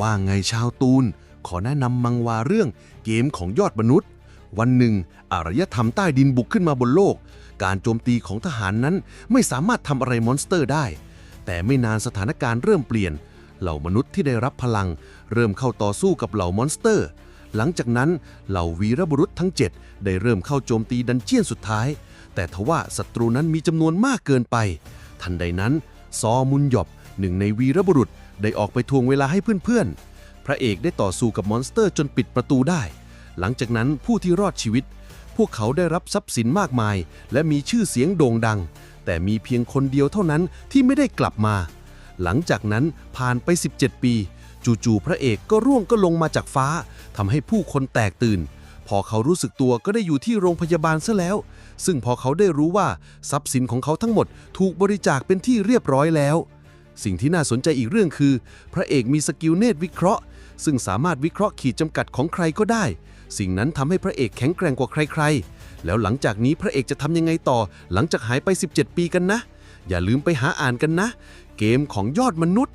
ว่าไงชาวตูน ขอแนะนำมังวาเรื่องเกมของยอดมนุษย์ วันหนึ่ง อารยธรรมใต้ดินบุกขึ้นมาบนโลก การโจมตีของทหารนั้นไม่สามารถทำอะไรมอนสเตอร์ได้ แต่ไม่นานสถานการณ์เริ่มเปลี่ยน เหล่ามนุษย์ที่ได้รับพลัง เริ่มเข้าต่อสู้กับเหล่ามอนสเตอร์ หลังจากนั้นเหล่าวีรบุรุษทั้ง 7 ได้เริ่มเข้าโจมตีดันเจียนสุดท้าย แต่ทว่าศัตรูนั้นมีจำนวนมากเกินไป ทันใดนั้น ซอมุนหยอบ หนึ่งในวีรบุรุษได้ออกไปทวงเวลาให้เพื่อนๆ พระเอกได้ต่อสู้กับมอนสเตอร์จนปิดประตูได้ หลังจากนั้นผู้ที่รอดชีวิต พวกเขาได้รับทรัพย์สินมากมาย และมีชื่อเสียงโด่งดัง แต่มีเพียงคนเดียวเท่านั้นที่ไม่ได้กลับมา หลังจากนั้นผ่านไป 17 ปี จู่ๆพระเอกก็ร่วงก็ลงมาจากฟ้าทำให้ผู้คนแตกตื่น พอเขารู้สึกตัวก็ได้อยู่ที่โรงพยาบาลซะแล้ว ซึ่งพอเขาได้รู้ว่าทรัพย์สินของเขาทั้งหมดถูกบริจาคเป็นที่เรียบร้อยแล้ว สิ่งที่น่าสนใจอีกเรื่องคือ พระเอกมีสกิลเนตรวิเคราะห์ ซึ่งสามารถวิเคราะห์ขีดจำกัดของใครก็ได้ สิ่งนั้นทำให้พระเอกแข็งแกร่งกว่าใครๆ แล้วหลังจากนี้พระเอกจะทำยังไงต่อ หลังจากหายไป 17 ปีกันนะ อย่าลืมไปหาอ่านกันนะ เกมของยอดมนุษย์